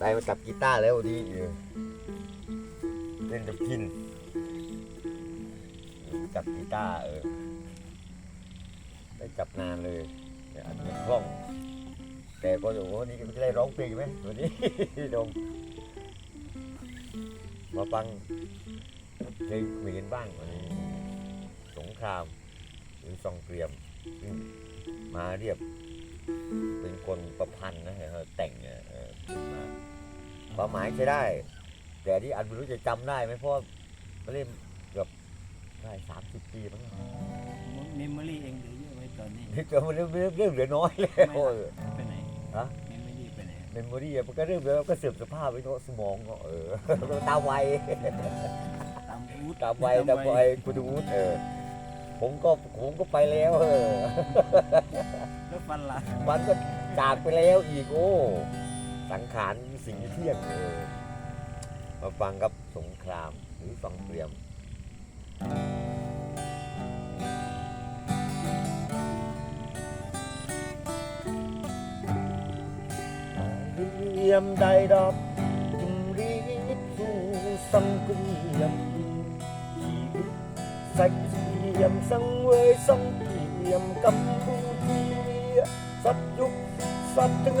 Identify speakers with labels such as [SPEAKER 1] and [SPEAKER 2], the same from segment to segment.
[SPEAKER 1] ได้มาจับกีตาร์แล้วดีเออเล่นกับพินจับกีตาร์เออได้จับนานเลยแต่อันนี้คล่อง แต่ก็โอ้โหนี่มันจะได้ร้องเพลงไหมวันนี้ดมมาฟังเพลงเขมรบ้างวันนี้สงครามหรือซองเกรียมมาเรียบ เป็นคนประพันธ์นะฮะแต่งเนี่ยมา ความหมายใช้ได้ แต่ที่อันไม่รู้จะจำได้ไหมเพราะว่าเล่นเกือบได้สามสิบปีมั้ง
[SPEAKER 2] เมมโมรี่เองเหลือเยอะไว้ตอนนี้
[SPEAKER 1] นี่เกือบมันเริ่มเริ่มเริ่มเหลือน้อยแล้ว
[SPEAKER 2] ไม่
[SPEAKER 1] เอ
[SPEAKER 2] ละ
[SPEAKER 1] อ
[SPEAKER 2] ไปไหน
[SPEAKER 1] ฮะ
[SPEAKER 2] เมมโมรี่ไปไหน
[SPEAKER 1] เมมโมรี่มันก็เริ่มแล้วก็เสื่อมสภาพไปเนาะสมองก็เออ ตามวัย
[SPEAKER 2] ตามอูด
[SPEAKER 1] ตามวัยตามวัยคุณดูเออผมก็ผมก็ไปแล้วเออ
[SPEAKER 2] แล้วฟันล่ะ
[SPEAKER 1] มันก็จากไปแล้วอีกโอ้ สังขารสิ่งเที่ยงเออมาฟังครับสงครามหรือฟังเตรียมเรียมใดดอกจุมรีสู่สังเกรียมชีวิตใส่เสียมสังเวยสังเกียมกัมพูชีสับยุกสับทั้งไ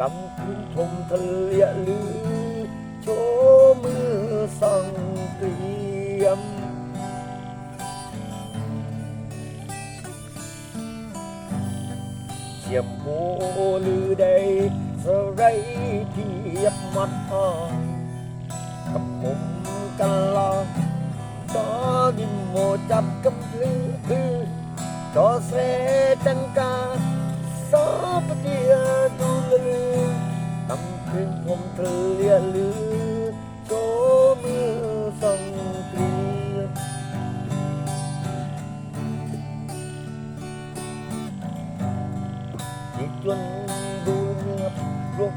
[SPEAKER 1] กำมุมกันลอดอลิมโมจับกับลือจอแสรจังกาจะสอบเตียดูละลือกำคืนทมทะเลียลือโชว์มือสั่งเตรียมเชียมโมหรือใดสไรเทียบมัดอ่อนกับมุมกันลองตอดิมโมจับกับลือคือจอ ព្រាលឺក៏មានសង្គ្រាមពីជនឌូញាប់លោក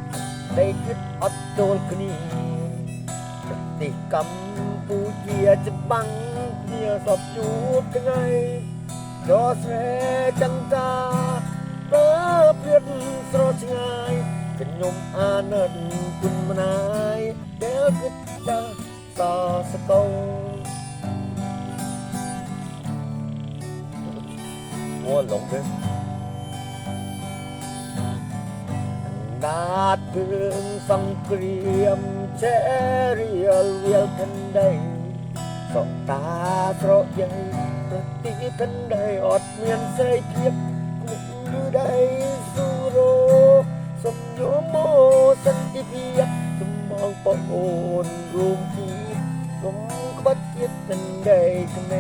[SPEAKER 1] ដីគិតអត់ចូលគ្នាប្រទេសកម្ពុជាច្បាំងគ្នាសពជួបថ្ងៃដល់ស្រែចន្ទាបើព្រៀតស្រោឆ្ងាយ ខ្ញុំអាណិតគុណម្នាយដែលគិតដាស់សរសកោវល់ឡងទេដាតគ្រឿងសង្គ្រាមជេរៀលវាលខណ្ដីសកតាស្រកយើងប្រតិខណ្ដីអត់មានសេរីភាពគឺដៃ ใด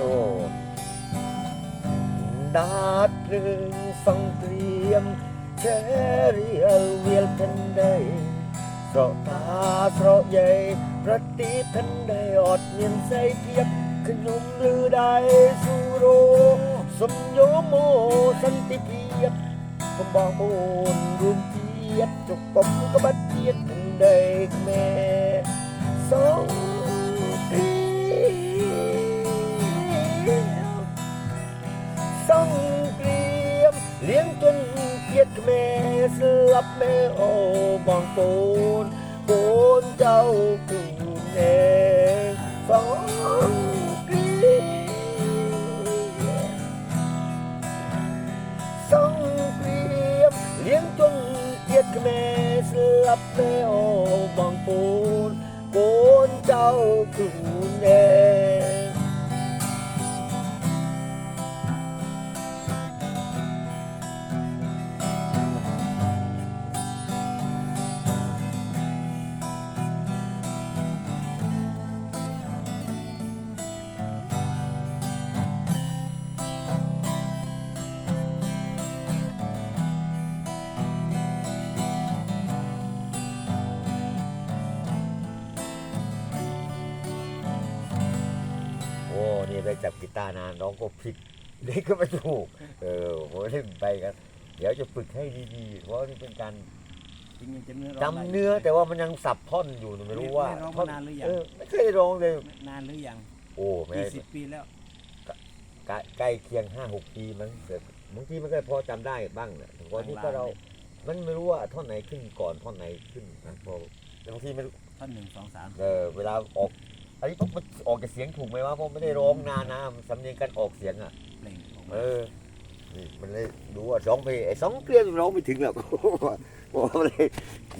[SPEAKER 1] โอดาษเพลิงสังเตรียมแชรียลเวียลกันได้สระตาสระใหญ่ประติพันได้อดเนียนใสเพียบขนมลือได้สุโรสมโยโมสันติเพียบผมบอกมูลรุมเพียบจุกกบกบัดเทียดทันได้แม่ ក្មេស្លាប់មេអូបងប្អូនបូនចៅគូអេសងគីសងគ្រាមលៀងជន់ទៀតក្មេស្លាប់មេអូបងប្អូនបូនចៅគូអេ จนเกียดแม่สลับแม่โอบางปูนโกนเจ้าคือแน่โอ้นี่ได้จับกีตาร์นานน้องก็ผิดเด็กก็ไม่ถูก เออผมเล่นไปกันเดี๋ยวจะฝึกให้ดีๆ เพราะนี่เป็นการ
[SPEAKER 2] จริงๆจำเนื้อร้ง
[SPEAKER 1] จำเนื้อแต่ว่ามันยังสับท่อนอยู่ไม่รู้ว่า
[SPEAKER 2] ไม่ร้อง
[SPEAKER 1] ท่อน
[SPEAKER 2] มานานหรือยัง
[SPEAKER 1] เออไม่เคยได้ร้องเลย
[SPEAKER 2] นานหรือยัง
[SPEAKER 1] โอ้ไม่
[SPEAKER 2] กี่สิบปีแล้ว
[SPEAKER 1] ใกล้ใกล้เคียงห้าหกปีมั้งแต่บางทีมันก็พอจำได้บ้างนะแต่ว่านี่ก็เรา มันไม่รู้ว่าท่อนไหนขึ้นก่อนท่อนไหนขึ้นนะพอบางทีไม่รู้
[SPEAKER 2] ท่อนหนึ่งสองสาม
[SPEAKER 1] เออเวลาออก อันนี้มันออกจากเสียงถูกไหมวะเพราะไม่ได้ร้องนานนะสำเนียงการออกเสียงอะ
[SPEAKER 2] เพลงออกมา
[SPEAKER 1] เออนี่มันเลยรู้ว่าสองเพลงไอ้สองเกลียนร้องไม่ถึงหรอกเพราะว่ามันเลย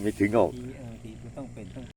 [SPEAKER 1] ไม่ถึงหรอก
[SPEAKER 2] ทีเออ